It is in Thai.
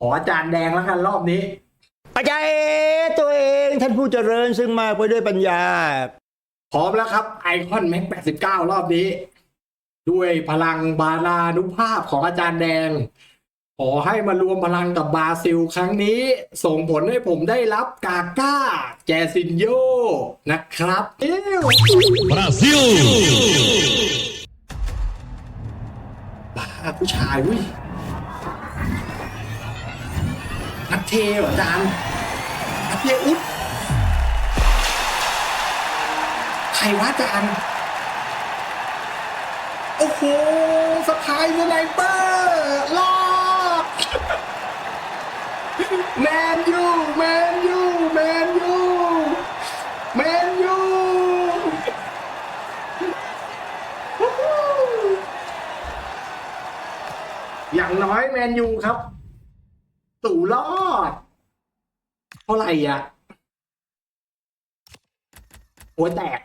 ขออาจารย์แดงแล้วกันรอบนี้ อาจารย์เอตัวเองท่านผู้เจริญซึ่งมากไปด้วยปัญญา พร้อมแล้วครับไอคอนแม็ก89รอบนี้ ด้วยพลังบารานุภาพของอาจารย์แดง ขอให้มารวมพลังกับบราซิลครั้งนี้ ส่งผลให้ผมได้รับกาก้า แจซินโยนะครับเอ้ว Brasil! บ้าผู้ชายอุ้ยนัก เทเหรออาจารย์นักเทอุดใครวะอาจารย์ โอ้โหสะพายสไนเปอร์รอดแมนยูแมนยูแมนยูแมนยูอย่างน้อยแมนยูครับ ตู่รอด เท่าไหร่อะ หัวแตก